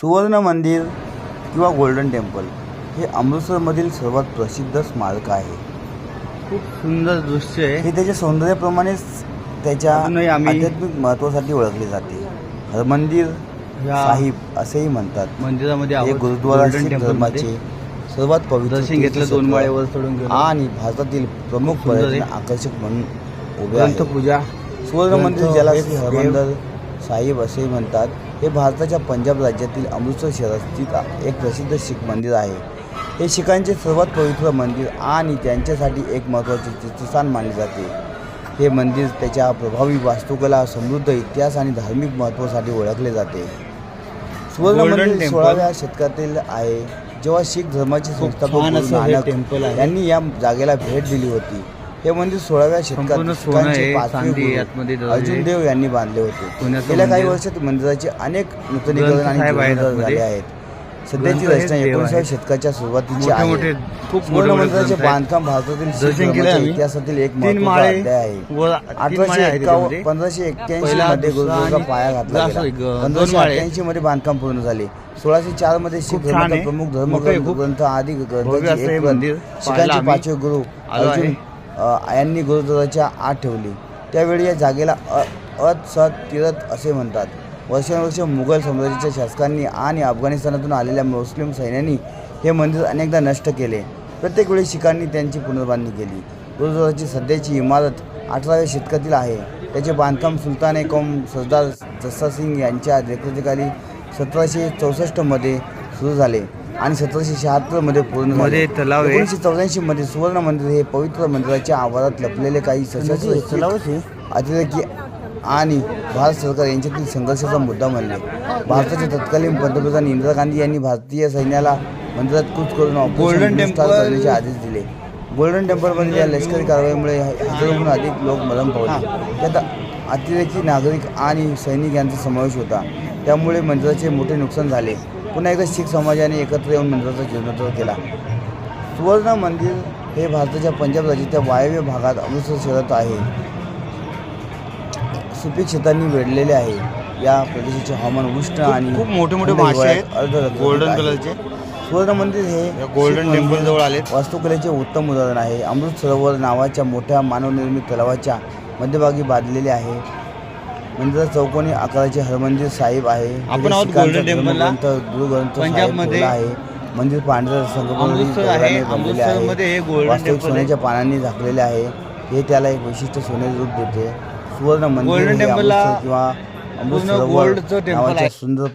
सुवर्ण मंदिर किंवा गोल्डन टेम्पल हे अमृतसरमधील सर्वात प्रसिद्ध स्मारक आहे. खूप सुंदर दृश्य आहे. हे त्याच्या सौंदर्याप्रमाणेच त्याच्या अजूनही आम्ही- आध्यात्मिक महत्त्वासाठी ओळखले जाते. हरमंदिर साहिब असेही म्हणतात. मंदिरामध्ये हे आहोत गुरुद्वारा शीख. धर्माचे सर्वात पवित्र दर्शन घेतलं दोन माळेवर चढून गेलो. आणि भारतातील प्रमुख सुंदर आहे. पर्यटन आकर्षक म्हणून उभे आहे. ग्रंथपूजा सुवर्ण मंदिर ग्रंथ, ज्याला वेद, हरमंदर साहिब असेही म्हणतात. हे भारताच्या पंजाब राज्यातील अमृतसर शहरात स्थित एक प्रसिद्ध शीख मंदिर आहे हे शीखांचे सर्वात पवित्र मंदिर आणि त्यांच्यासाठी एक महत्त्वाचे तीर्थस्थान मानले जाते हे मंदिर त्याच्या प्रभावी वास्तुकला समृद्ध इतिहास आणि धार्मिक महत्त्वासाठी ओळखले जाते सुवर्ण मंदिर. सोळाव्या शतकातील आहे जेव्हा शीख धर्माचे संस्थापक टेम्पल. यांनी या जागेला भेट दिली होती हे मंदिर सोळाव्या संपूर्ण शतकात सोनं शीखांचे आहे, पाचवे चांदी गुरु आतमध्ये दरवाजे. अर्जुन देव यांनी बांधले होते गेल्या काही मंदिर. वर्षात मंदिराचे अनेक नूतनीकरण आणि ग्रंथसाहेब आहेत जीर्णोद्धार झाले. आहेत सध्याची ग्रंथ रचना देव एकोणीसाव्या. शतकाच्या सुरुवातीची मोठे मोठे आहे खूप मोठे सुवर्ण मोठे मंदिराचे ग्रंथ आहेत. बांधकाम भारतातील केलं आम्ही. इतिहासातील एक तीन महत्त्वाचा माळे अध्याय आहे व तीन माळे अठराशे आहेत एकावन्न त्याच्यामध्ये. पंधराशे एक्क्याऐंशी पहिला, मध्ये दुसरा आणि पाया घातला लास्ट गेला एक, दोन पंधराशे माळे. अठ्ठ्याऐंशी मध्ये बांधकाम पूर्ण झाले सोळाशे चारमध्ये शीख खूप छान धर्माचा आहे. प्रमुख मोठं आहे धर्मग्रंथ खूप. ग्रंथ आदी भव्य ग्रंथांची असं हे एक प्रत मंदिर पाहायला शिखांचे आम्ही पाचवे गुरु आलो आहे. अर्जुन यांनी गुरुद्वाराच्या आत ठेवली. त्यावेळी या जागेला अ अत सत तीरथ असे म्हणतात. वर्षानुवर्ष मुघल साम्राज्याच्या शासकांनी आणि अफगाणिस्तानातून आलेल्या मुस्लिम सैन्यांनी हे मंदिर अनेकदा नष्ट केले. प्रत्येक वेळी शिखांनी त्यांची पुनर्बांधणी केली. गुरुद्वाराची सध्याची इमारत अठराव्या शतकातील आहे. त्याचे बांधकाम सुलतान ए कौम सरदार जस्सा सिंग यांच्या देखरेखीखाली सतराशे चौसष्टमध्ये सुरू झाले. आणि सतराशे शहात्तरमध्ये पूर्णमध्ये तलाव आहे. एकोणीसशे चौऱ्याऐंशीमध्ये सुवर्ण मंदिर हे पवित्र मंदिराच्या आवारात लपलेले काही सशस्त्र शीख अतिरेकी आणि भारत सरकार यांच्यातील संघर्षाचा मुद्दा मानले. भारताचे तत्कालीन पंतप्रधान इंदिरा गांधी यांनी भारतीय सैन्याला मंदिरात कूच करून स्टार Temple. करण्याचे आदेश दिले. गोल्डन टेम्पलमधील या लष्करी कारवाईमुळे हजारोहून अधिक लोक मरण पावले. त्यात अतिरेकी नागरिक आणि सैनिक यांचा समावेश होता. त्यामुळे मंदिराचे मोठे नुकसान झाले. पुन्हा एकदा शीख समाजाने एकत्र येऊन मंदिराचा जीर्णोद्धार केला. सुवर्ण मंदिर हे भारताच्या पंजाब राज्याच्या वायव्य भागात अमृतसर शहरात आहे. सुपीक शेतांनी वेढलेले आहे. या प्रदेशाचे हवामान उष्ण आणि खूप मोठे मोठे मासे आहेत. गोल्डन. कलरचे सुवर्ण मंदिर हे गोल्डन टेम्पल जवळ आलेत. वास्तुकलेचे उत्तम उदाहरण आहे. अमृत सरोवर नावाच्या मोठ्या मानवनिर्मित तलावाच्या मध्यभागी बांधलेले आहे. मंदिरात चौकोनी आकाराचे हरमंदिर साहिब आहे आपण आहोत गोल्डन टेम्पलला. पंजाबमध्ये ठेवला आहे मंदिर पांढऱ्या हे गोल्डन वास्तविक. सोन्याच्या पानांनी झाकलेले आहे हे त्याला एक विशिष्ट सोनेरी रूप देते सुवर्ण मंदिर अमृतसर किंवा गोल्डचं. सुंदर